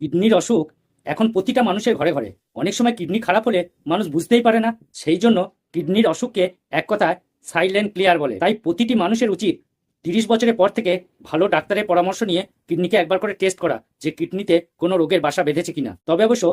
কিডনির অসুখ এখন প্রতিটা মানুষের ঘরে ঘরে। অনেক সময় কিডনি খারাপ হলে মানুষ বুঝতেই পারে না, সেই জন্য কিডনির অসুখকে এক কথায় সাইলেন্ট ক্লিয়ার বলে। তাই প্রতিটি মানুষের উচিত তিরিশ বছরের পর থেকে ভালো ডাক্তারের পরামর্শ নিয়ে কিডনিকে একবার করে টেস্ট করা যে কিডনিতে কোনো রোগের বাসা বেঁধেছে কিনা। তবে অবশ্য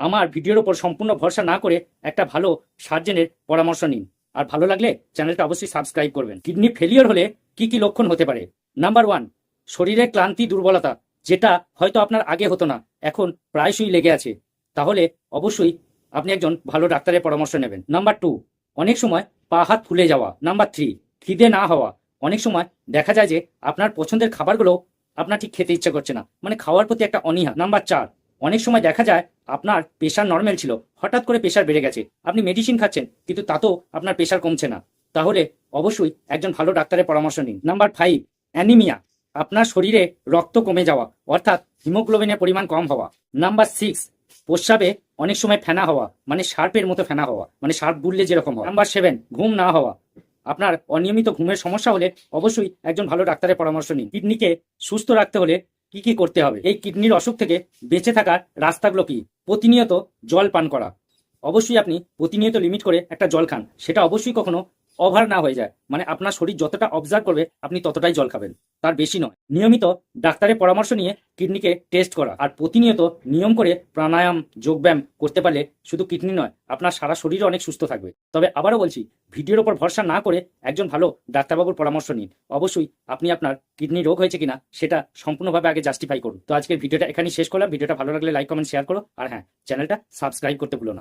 আমার ভিডিওর ওপর সম্পূর্ণ ভরসা না করে একটা ভালো সার্জেনের পরামর্শ নিন। আর ভালো লাগলে চ্যানেলটা অবশ্যই সাবস্ক্রাইব করবেন। কিডনি ফেলিওর হলে কি কি লক্ষণ হতে পারে? নাম্বার ওয়ান শরীরে ক্লান্তি, দুর্বলতা। যেটা হয়তো আপনার আগে হতো না, এখন প্রায়শই লেগে আছে। তাহলে অবশ্যই আপনি একজন ভালো ডাক্তারের পরামর্শ নেবেন। নাম্বার টু, অনেক সময় পা হাত ফুলে যাওয়া। নাম্বার থ্রি, খিদে না হওয়া। অনেক সময় দেখা যায় যে আপনার পছন্দের খাবারগুলো আপনার ঠিক খেতে ইচ্ছা করছে না মানে খাওয়ার প্রতি একটা অনীহা। নাম্বার চার, অনেক সময় দেখা যায় আপনার প্রেশার নর্মাল ছিল, হঠাৎ করে প্রেশার বেড়ে গেছে। আপনি মেডিসিন খাচ্ছেন, কিন্তু তাতেও আপনার প্রেশার কমছে না। তাহলে অবশ্যই একজন ভালো ডাক্তারের পরামর্শ নিন। Number five, anaemia. আপনার শরীরে রক্ত কমে যাওয়া, অর্থাৎ হিমোগ্লোবিনের পরিমাণ কম হওয়া। নাম্বার সিক্স প্রস্রাবে অনেক সময় ফেনা হওয়া মানে সার্পের মতো ফেনা হওয়া মানে সার্প বুললে যেরকম হয়। নাম্বার সেভেন ঘুম না হওয়া। আপনার অনিয়মিত ঘুমের সমস্যা হলে অবশ্যই একজন ভালো ডাক্তারের পরামর্শ নিন। কিডনিকে সুস্থ রাখতে হলে কি কি করতে হবে? এই কিডনির অসুখ থেকে বেঁচে থাকার রাস্তাগুলো কি? প্রতিনিয়ত জল পান করা। অবশ্যই আপনি প্রতিনিয়ত লিমিট করে একটা জল খান। সেটা অবশ্যই কখনো ওভার না হয়ে যায়। মানে আপনার শরীর যতটা অবজার্ভ করবে, আপনি ততটাই জল খাবেন। তার বেশি নয়। নিয়মিত ডাক্তারের পরামর্শ নিয়ে কিডনিকে টেস্ট করা। আর প্রতিনিয়ত নিয়ম করে প্রাণায়াম, যোগব্যায়াম করতে পারলে শুধু কিডনি নয়, আপনার সারা শরীর অনেক সুস্থ থাকবে। তবে আবারও বলছি, ভিডিওর ওপর ভরসা না করে একজন ভালো ডাক্তারবাবুর পরামর্শ নিন। অবশ্যই আপনি আপনার কিডনি রোগ হয়েছে কিনা, সেটা সম্পূর্ণভাবে আগে জাস্টিফাই করুন। তো আজকের ভিডিওটা এখানেই শেষ করলাম। ভিডিওটা ভালো লাগলে লাইক কমেন্ট শেয়ার করো। আর হ্যাঁ চ্যানেলটা সাবস্ক্রাইব করতে ভুলো না।